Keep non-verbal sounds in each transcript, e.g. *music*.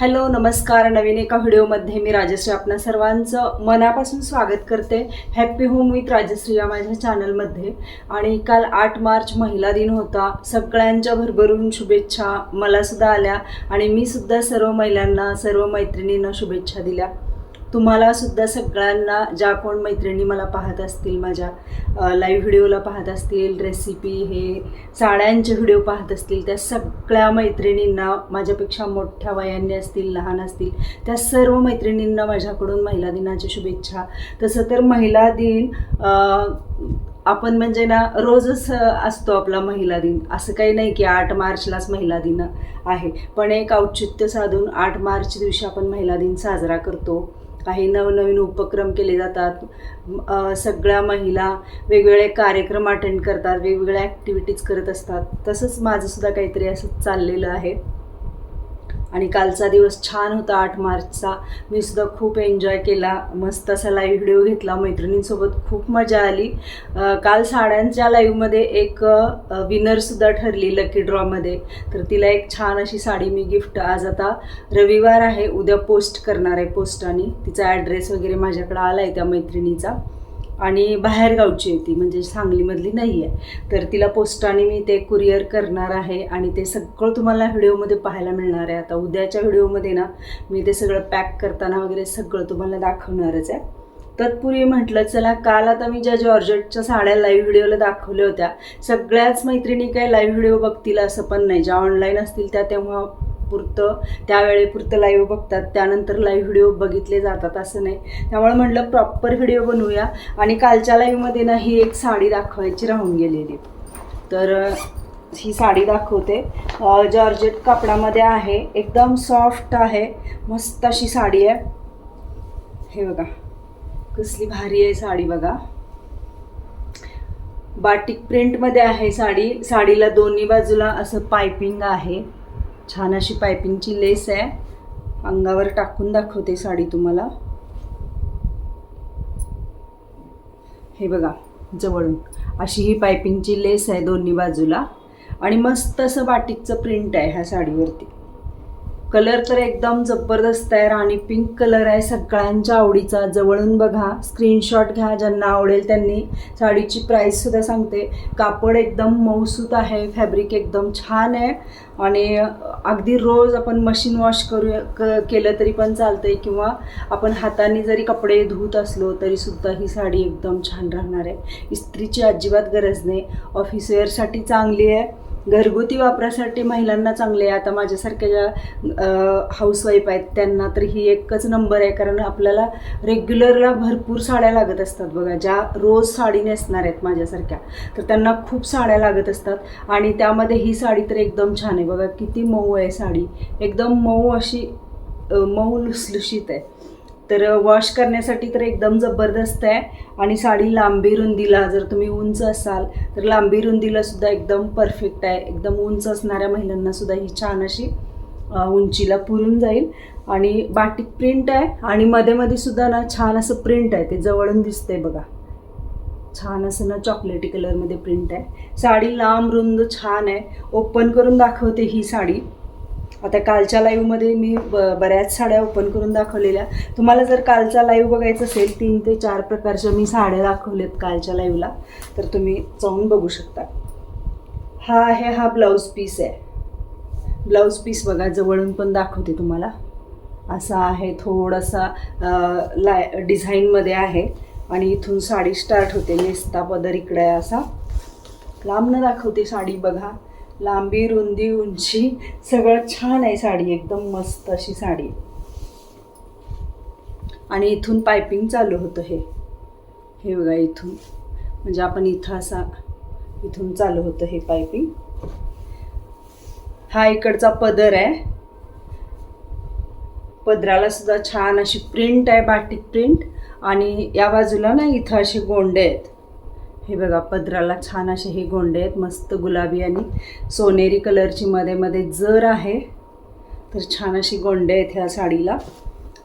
Hello नमस्कार. नवीन एका व्हिडिओमध्ये मी राजश्री. आपणा सर्वांचं मनापासून स्वागत करते. हॅप्पी होम विथ राजश्री या माझ्या चॅनलमध्ये आणि काल आठ मार्च महिला दिन होता. सगळ्यांच्या भरभरून शुभेच्छा मलासुद्धा आल्या. आणि मी सुद्धा सर्व महिलांना सर्व मैत्रिणींना शुभेच्छा दिल्या. तुम्हाला सुद्धा सगळ्यांना ज्या कोण मैत्रिणी मला पाहत असतील माझ्या लाईव्ह व्हिडिओला पाहत असतील रेसिपी हे साड्यांचे व्हिडिओ पाहत असतील त्या सगळ्या मैत्रिणींना माझ्यापेक्षा मोठ्या वयांनी असतील लहान असतील त्या सर्व मैत्रिणींना माझ्याकडून महिला दिनाच्या शुभेच्छा. तसं तर महिला दिन आपण म्हणजे ना रोजच असतो आपला महिला दिन. असं काही नाही की आठ मार्चलाच महिला दिन आहे. पण एक औचित्य साधून आठ मार्च दिवशी आपण महिला दिन साजरा करतो. काही नवनवीन उपक्रम केले जातात. सगळ्या महिला वेगवेगळे कार्यक्रम अटेंड करतात वेगवेगळ्या ॲक्टिव्हिटीज करत असतात. तसंच माझंसुद्धा काहीतरी असं चाललेलं आहे. आणि कालचा दिवस छान होता आठ मार्चचा. मी सुद्धा खूप एन्जॉय केला. मस्त असा लाईव्ह व्हिडिओ घेतला. मैत्रिणींसोबत खूप मजा आली. काल साड्यांच्या लाईव्हमध्ये एक विनरसुद्धा ठरली लकी ड्रॉमध्ये तर तिला एक छान अशी साडी मी गिफ्ट आज आता रविवार आहे. उद्या पोस्ट करणार आहे पोस्टाने तिचा ॲड्रेस वगैरे माझ्याकडे आला आहे त्या मैत्रिणीचा. आणि बाहेरगावची आहे ती म्हणजे सांगलीमधली नाही आहे तर तिला पोस्टाने मी ते कुरिअर करणार आहे आणि ते सगळं तुम्हाला व्हिडिओमध्ये पाहायला मिळणार आहे. आता उद्याच्या व्हिडिओमध्ये ना मी ते सगळं पॅक करताना वगैरे सगळं तुम्हाला दाखवणारच आहे. तत्पूर्वी म्हटलं चला काल आता मी ज्या जॉर्जेटच्या साड्या लाईव्ह व्हिडिओला दाखवल्या होत्या सगळ्याच मैत्रिणी काही लाईव्ह व्हिडिओ बघतील असं पण नाही. ज्या ऑनलाईन असतील त्या तेव्हा पुरतं. त्यावेळेपुरतं लाईव्ह बघतात. त्यानंतर लाईव्ह व्हिडिओ बघितले जातात असं नाही. त्यामुळे म्हटलं प्रॉपर व्हिडिओ बनवूया. आणि कालच्या लाईव्हमध्ये ना ही एक साडी दाखवायची राहून गेलेली. तर ही साडी दाखवते. जॉर्जेट कापडामध्ये आहे. एकदम सॉफ्ट आहे. मस्त अशी साडी आहे. हे बघा. कसली भारी आहे साडी बघा. बाटिक प्रिंटमध्ये आहे साडी. साडीला दोन्ही बाजूला असं पायपिंग आहे. छान अशी पायपिंगची लेस आहे. अंगावर टाकून दाखवते साडी तुम्हाला. हे बघा जवळून. अशी ही पायपिंगची लेस आहे दोन्ही बाजूला. आणि मस्त असं बाटिकचं प्रिंट आहे ह्या साडीवरती. कलर तर एकदम जबरदस्त आहे राणी. पिंक कलर आहे सगळ्यांच्या आवडीचा. जवळून बघा स्क्रीनशॉट घ्या ज्यांना आवडेल त्यांनी. साडीची प्राईससुद्धा सांगते. कापड एकदम मऊसूत आहे फॅब्रिक एकदम छान आहे. आणि अगदी रोज आपण मशीन वॉश करू क केलं तरी पण चालतंय. किंवा आपण हाताने जरी कपडे धुत असलो तरीसुद्धा ही साडी एकदम छान राहणार आहे. इस्त्रीची अजिबात गरज नाही. ऑफिसवेअरसाठी चांगली आहे. घरगुती वापरासाठी महिलांना चांगले आहे. आता माझ्यासारख्या ज्या हाऊसवाईफ आहेत त्यांना तर ही एकच नंबर आहे. कारण आपल्याला रेग्युलरला भरपूर साड्या लागत असतात बघा. ज्या रोज साडी नेसणार आहेत माझ्यासारख्या तर त्यांना खूप साड्या लागत असतात. आणि त्यामध्ये ही साडी तर एकदम छान आहे. बघा किती मऊ आहे साडी. एकदम मऊ अशी मऊ लुसलुशीत आहे. तर वॉश करण्यासाठी तर एकदम जबरदस्त आहे. आणि साडी लांबी रुंदीला जर तुम्ही उंच असाल तर लांबी रुंदीला सुद्धा एकदम परफेक्ट आहे. एकदम उंच असणाऱ्या महिलांना सुद्धा ही छान अशी उंचीला पुरून जाईल. आणि बाटिक प्रिंट आहे. आणि मध्ये मध्ये सुद्धा ना छान असं प्रिंट आहे. ते जवळून दिसतंय बघा. छान असं ना चॉकलेटी कलरमध्ये प्रिंट आहे. साडी लांब रुंद छान आहे. ओपन करून दाखवते ही साडी. आता कालच्या लाईव्हमध्ये मी ब बऱ्याच साड्या ओपन करून दाखवलेल्या. तुम्हाला जर कालचा लाईव्ह बघायचं असेल तीन ते चार प्रकारच्या मी साड्या दाखवल्यात कालच्या लाईव्हला तर तुम्ही जाऊन बघू शकता. हा आहे हा ब्लाऊज पीस आहे. ब्लाऊज पीस बघा जवळून पण दाखवते तुम्हाला. असा आहे थोडासा लाय डिझाईनमध्ये आहे. आणि इथून साडी स्टार्ट होते नेस्ता पदर इकडे आहे असा. लांबनं दाखवते साडी बघा. लांबी रुंदी उंची सगळं छान आहे साडी एकदम मस्त अशी साडी. आणि इथून पायपिंग चालू होतं हे. हे बघा इथून. म्हणजे आपण इथं असा इथून चालू होतं हे पायपिंग. हा इकडचा पदर आहे. पदराला सुद्धा छान अशी प्रिंट आहे बाटिक प्रिंट. आणि या बाजूला ना इथं असे गोंडे आहेत. हे बघा पदराला छान असे हे गोंडे आहेत मस्त गुलाबी आणि सोनेरी कलरची मध्ये मध्ये जर आहे तर छान अशी गोंडे आहेत ह्या साडीला.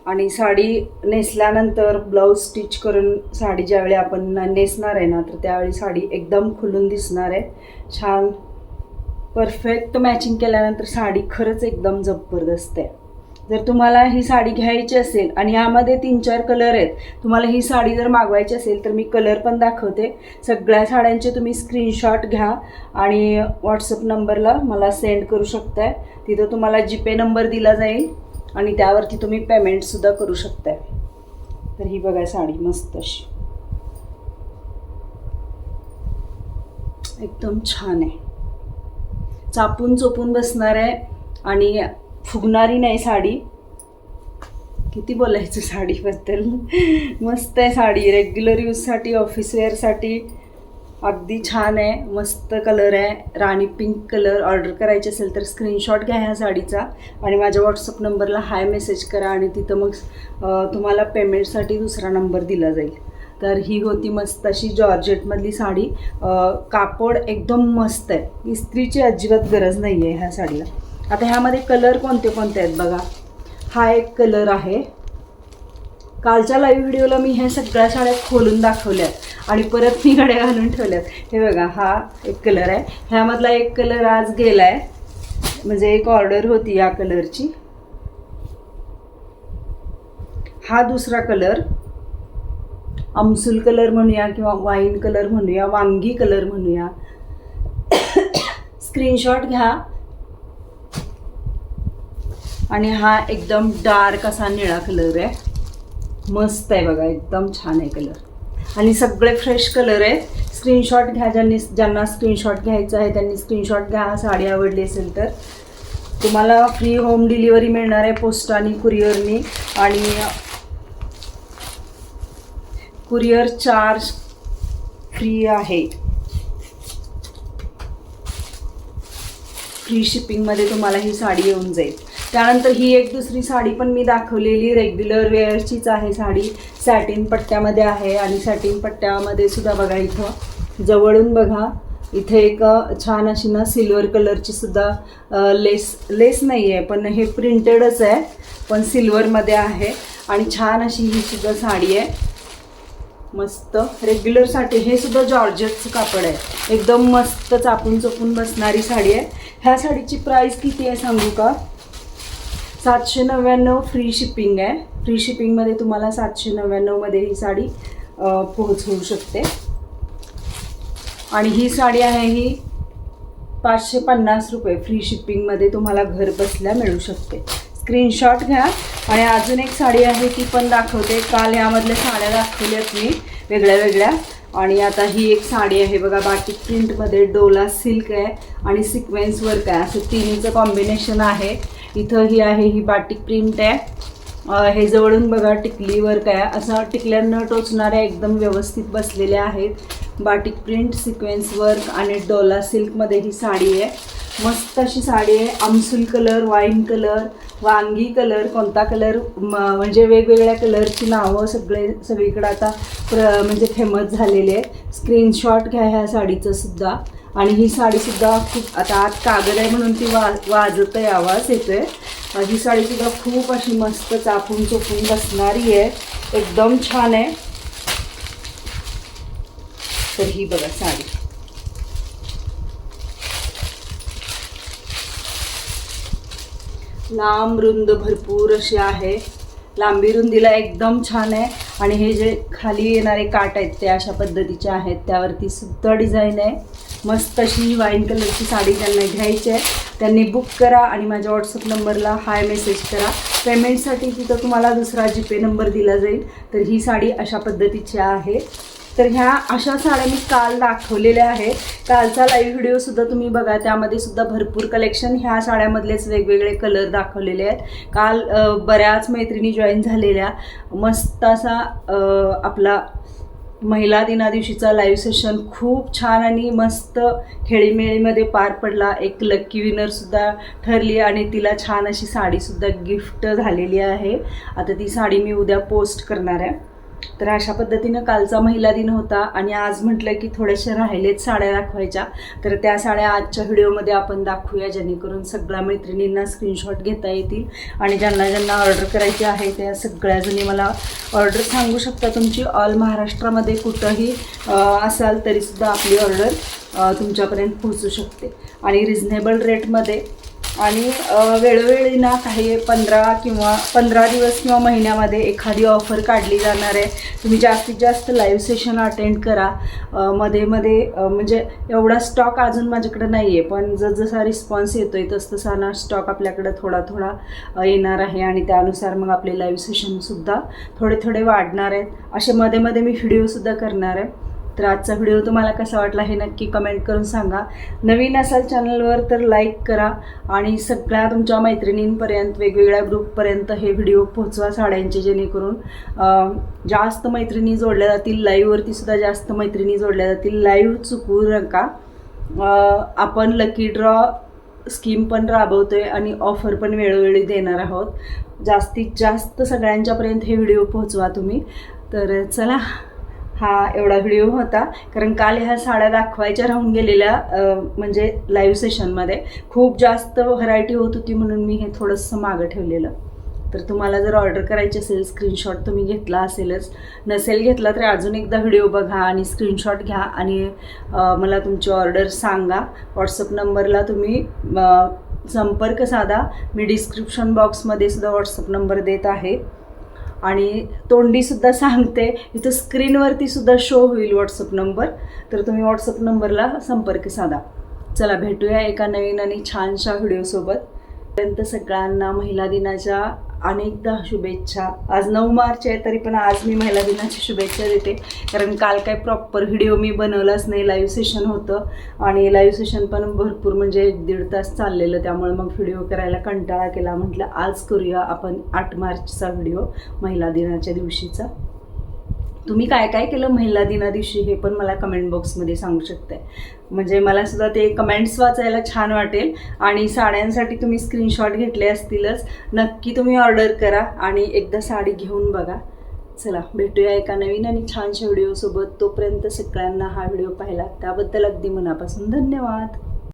आणि साडी नेसल्यानंतर ब्लाऊज स्टिच करून साडी ज्यावेळी आपण नेसणार आहे ना तर त्यावेळी साडी एकदम खुलून दिसणार आहे. छान परफेक्ट मॅचिंग केल्यानंतर साडी खरंच एकदम जबरदस्त आहे. जर तुम्हाला ही साडी घ्यायची असेल आणि यामध्ये तीन चार कलर आहेत तुम्हाला ही साडी जर मागवायची असेल तर मी कलर पण दाखवते. सगळ्या साड्यांचे तुम्ही स्क्रीनशॉट घ्या आणि व्हॉट्सअप नंबरला मला सेंड करू शकताय. तिथं तुम्हाला जीपे नंबर दिला जाईल आणि त्यावरती तुम्ही पेमेंटसुद्धा करू शकताय. तर ही बघा साडी मस्त अशी. एकदम छान आहे. चापून चोपून बसणार आहे आणि फुगणारी नाही साडी. किती बोलायचं साडीबद्दल? मस्त आहे साडी. रेग्युलर यूजसाठी ऑफिस वेअरसाठी अगदी छान आहे. मस्त कलर आहे. राणी पिंक कलर ऑर्डर करायची असेल तर स्क्रीनशॉट घ्या ह्या साडीचा आणि माझ्या व्हॉट्सअप नंबरला हाय मेसेज करा आणि तिथं मग तुम्हाला पेमेंटसाठी दुसरा नंबर दिला जाईल. तर ही होती मस्त अशी जॉर्जेटमधली साडी. कापड एकदम मस्त आहे. इस्त्रीची अजिबात गरज नाही आहे ह्या साडीला. आता ह्यामध्ये कलर कोणते कोणते आहेत बघा. हा एक कलर आहे. कालच्या लाईव्ह व्हिडिओला मी ह्या सगळ्या साड्या खोलून दाखवल्यात. आणि परत मी गड्या घालून ठेवल्यात. हे बघा हा एक कलर आहे. ह्यामधला एक कलर आज गेला आहे म्हणजे एक ऑर्डर होती या कलरची हा दुसरा कलर अमसूल कलर म्हणूया किंवा वाईन कलर म्हणूया वांगी कलर म्हणूया. *coughs* स्क्रीनशॉट घ्या. आणि हा एकदम डार्क असा निळा कलर आहे. मस्त आहे बघा एकदम छान आहे कलर. आणि सगळे फ्रेश कलर आहेत. स्क्रीनशॉट घ्या ज्यांनी ज्यांना स्क्रीनशॉट घ्यायचा आहे त्यांनी स्क्रीनशॉट घ्या साडी आवडली असेल तर. तुम्हाला फ्री होम डिलिव्हरी मिळणार आहे पोस्टाने कुरिअरनी. आणि कुरिअर चार्ज फ्री आहे. फ्री शिपिंगमध्ये तुम्हाला ही साडी येऊन जाईल. त्यानंतर ही एक दुसरी साडी पण मी दाखवलेली रेग्युलर वेअरचीच आहे साडी. सॅटिन पट्ट्यामध्ये आहे आणि सॅटिन पट्ट्यामध्ये सुद्धा बघा इथं जवळून बघा इथे एक छान अशी ना सिल्वर कलरची सुद्धा लेस लेस नाही आहे पण हे प्रिंटेडच आहे पण सिल्वरमध्ये आहे. आणि छान अशी ही सुद्धा साडी आहे. मस्त. रेग्युलरसाठी हे सुद्धा जॉर्जेटचं कापड आहे. एकदम मस्त चापून चोपून बसणारी साडी आहे. ह्या साडीची प्राईस किती आहे सांगू का? सातशे नव्याण्णव फ्री शिपिंग आहे. फ्री शिपिंगमध्ये तुम्हाला सातशे नव्याण्णवमध्ये ही साडी पोहोच होऊ शकते. आणि ही साडी आहे ही पाचशे पन्नास रुपये. फ्री शिपिंगमध्ये तुम्हाला घर बसल्या मिळू शकते. स्क्रीनशॉट घ्या. आणि अजून एक साडी आहे ती पण दाखवते. काल यामधल्या साड्या दाखवल्यात मी वेगळ्या वेगळ्या. आणि आता ही एक साडी आहे बघा बाकी प्रिंटमध्ये डोला सिल्क आहे आणि सिक्वेन्स वर्क आहे. असं तिन्हीचं कॉम्बिनेशन आहे. इथं ही आहे ही बाटिक प्रिंट आहे. हे जवळून बघा टिकली वर्क आहे. असं टिकल्यांना टोचणाऱ्या एकदम व्यवस्थित बसलेल्या आहेत. बाटिक प्रिंट सिक्वेन्स वर्क आणि डोला सिल्कमध्ये ही साडी आहे. मस्त अशी साडी आहे. आमसूल कलर वाईन कलर वांगी कलर कोणता कलर म्हणजे वेगवेगळ्या कलरची नावं सगळे सगळीकडे आता प्र म्हणजे फेमस झालेले आहेत. स्क्रीनशॉट घ्या ह्या साडीचं सुद्धा. आणि ही साडीसुद्धा खूप आता आत कागद आहे म्हणून ती वा वाजत आहे आवाज येतोय. अं, ही साडीसुद्धा खूप अशी मस्त चापून चोपून बसणारी आहे. एकदम छान आहे. तर ही बघा साडी. लांब रुंद भरपूर अशी आहे. लांबी रुंदीला एकदम छान आहे. आणि हे जे खाली येणारे काट आहेत ते अशा पद्धतीचे आहेत. त्यावरती सुद्धा डिझाईन आहे. मस्त अशी वाईन कलरची साडी त्यांना घ्यायची आहे. त्यांनी बुक करा आणि माझ्या व्हॉट्सअप नंबरला हाय मेसेज करा. पेमेंटसाठी तिथं तुम्हाला दुसरा जी पे नंबर दिला जाईल. तर ही साडी अशा पद्धतीची आहे. तर ह्या अशा साड्या मी काल दाखवलेल्या आहेत. कालचा लाईव्ह व्हिडिओसुद्धा तुम्ही बघा त्यामध्ये सुद्धा भरपूर कलेक्शन ह्या साड्यामधलेच वेगवेगळे कलर दाखवलेले आहेत. काल बऱ्याच मैत्रिणी जॉईन झालेल्या. मस्त असा आपला महिला दिना दिवशीचा लाईव्ह सेशन खूप छान आणि मस्त खेळीमेळीमध्ये पार पडला. एक लक्की विनरसुद्धा ठरली आणि तिला छान अशी साडीसुद्धा गिफ्ट झालेली आहे. आता ती साडी मी उद्या पोस्ट करणार आहे. तर अशा पद्धतीनं कालचा महिला दिन होता आणि आज म्हटलं की थोड्याशा राहिलेत साड्या दाखवायच्या. तर त्या साड्या आजच्या व्हिडिओमध्ये आपण दाखवूया जेणेकरून सगळ्या मैत्रिणींना स्क्रीनशॉट घेता येतील. आणि ज्यांना ज्यांना ऑर्डर करायची आहे त्या सगळ्याजणी मला ऑर्डर सांगू शकता. तुमची ऑल महाराष्ट्रामध्ये कुठंही असाल तरीसुद्धा आपली ऑर्डर तुमच्यापर्यंत पोहोचू शकते. आणि रिझनेबल रेटमध्ये आणि वेळोवेळी ना काही पंधरा किंवा पंधरा दिवस किंवा महिन्यामध्ये एखादी ऑफर काढली जाणार आहे तुम्ही जास्तीत जास्त लाईव्ह सेशन अटेंड करा. मध्ये मध्ये म्हणजे एवढा स्टॉक अजून माझ्याकडे नाही आहे पण जसजसा रिस्पॉन्स येतो आहे तसतसा ना स्टॉक आपल्याकडे थोडा थोडा येणार आहे आणि त्यानुसार मग आपले लाईव्ह सेशनसुद्धा थोडे थोडे वाढणार आहेत. असे मध्ये मध्ये मी व्हिडिओसुद्धा करणार आहे. तर आजचा व्हिडिओ तुम्हाला कसा वाटला हे नक्की कमेंट करून सांगा. नवीन असाल चॅनलवर तर लाईक करा आणि सगळ्या तुमच्या मैत्रिणींपर्यंत वेगवेगळ्या ग्रुपपर्यंत हे व्हिडिओ पोहोचवा साड्यांचे जेणेकरून. जास्त मैत्रिणी जोडल्या जातील लाईव्हवरती सुद्धा जास्त मैत्रिणी जोडल्या जातील. लाईव्ह चुकवू नका. आपण लकी ड्रॉ स्कीम पण राबवतो आहे आणि ऑफर पण वेळोवेळी देणार आहोत. जास्तीत जास्त सगळ्यांच्यापर्यंत हे व्हिडिओ पोहोचवा तुम्ही. तर चला हा एवढा व्हिडिओ होता. कारण काल ह्या साड्या दाखवायच्या राहून गेलेल्या म्हणजे लाईव्ह सेशनमध्ये खूप जास्त व्हरायटी होत होती म्हणून मी हे थोडंसं मागं ठेवलेलं. तर तुम्हाला जर ऑर्डर करायची असेल स्क्रीनशॉट तुम्ही घेतला असेलच. नसेल घेतला तर अजून एकदा व्हिडिओ बघा आणि स्क्रीनशॉट घ्या आणि मला तुमची ऑर्डर सांगा. व्हॉट्सअप नंबरला तुम्ही संपर्क साधा. मी डिस्क्रिप्शन बॉक्समध्ये सुद्धा व्हॉट्सअप नंबर देत आहे. आणि तोंडीसुद्धा सांगते. इथं स्क्रीनवरती सुद्धा शो होईल व्हॉट्सअप नंबर तर तुम्ही व्हॉट्सअप नंबरला संपर्क साधा. चला भेटूया एका नवीन आणि छानशा व्हिडिओसोबत पर्यंत सगळ्यांना महिला दिनाच्या अनेकदा शुभेच्छा. आज नऊ मार्च आहे तरी पण आज मी महिला दिनाची शुभेच्छा देते. कारण काल काय प्रॉपर व्हिडिओ मी बनवलाच नाही लाईव्ह सेशन होतं. आणि लाईव्ह सेशन पण भरपूर म्हणजे एक दीड तास चाललेलं त्यामुळे मग व्हिडिओ करायला कंटाळा केला. म्हटलं आज करूया आपण आठ मार्चचा व्हिडिओ महिला दिनाच्या दिवशीचा. तुम्ही काय काय केलं महिला दिना दिवशी हे पण मला कमेंट बॉक्समध्ये सांगू शकताय. म्हणजे मला सुद्धा ते कमेंट्स वाचायला छान वाटेल आणि साड्यांसाठी तुम्ही स्क्रीनशॉट घेतले असतीलच नक्की तुम्ही ऑर्डर करा आणि एकदा साडी घेऊन बघा. चला भेटूया एका नवीन आणि छानशा व्हिडिओसोबत तोपर्यंत सगळ्यांना हा व्हिडिओ पाहिला. त्याबद्दल अगदी मनापासून धन्यवाद.